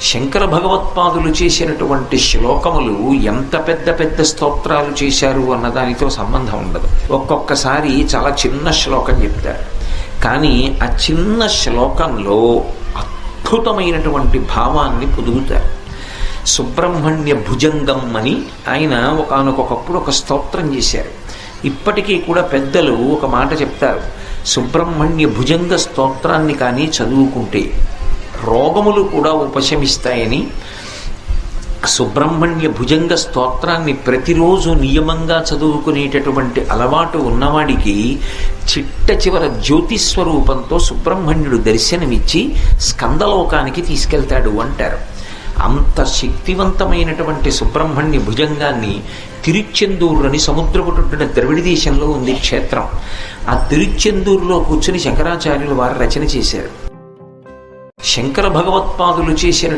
శంకర భగవత్పాదులు చేసినటువంటి శ్లోకములు ఎంత పెద్ద పెద్ద స్తోత్రాలు చేశారు అన్న దానితో సంబంధం ఉండదు. ఒక్కొక్కసారి చాలా చిన్న శ్లోకం చెప్తారు. కానీ ఆ చిన్న శ్లోకంలో అద్భుతమైనటువంటి భావాన్ని పొదుగుతారు సుబ్రహ్మణ్య భుజంగం అని ఆయన ఒకనకొకప్పుడు ఒక స్తోత్రం చేశారు. ఇప్పటికీ కూడా పెద్దలు ఒక మాట చెప్తారు. సుబ్రహ్మణ్య భుజంగ స్తోత్రాన్ని కానీ చదువుకుంటే రోగములు కూడా ఉపశమిస్తాయని సుబ్రహ్మణ్య భుజంగ స్తోత్రాన్ని ప్రతిరోజు నియమంగా చదువుకునేటటువంటి అలవాటు ఉన్నవాడికి చిట్ట చివర జ్యోతిస్వరూపంతో సుబ్రహ్మణ్యుడు దర్శనమిచ్చి స్కందలోకానికి తీసుకెళ్తాడు అంటారు. అంత శక్తివంతమైనటువంటి సుబ్రహ్మణ్య భుజంగాన్ని తిరుచెందూరు అని సముద్రపుట్టున ద్రవిడ దేశంలో ఉంది క్షేత్రం. ఆ తిరుచెందూరులో కూర్చుని శంకరాచార్యులు వారు రచన చేశారు. శంకర భగవత్పాదులు చేసిన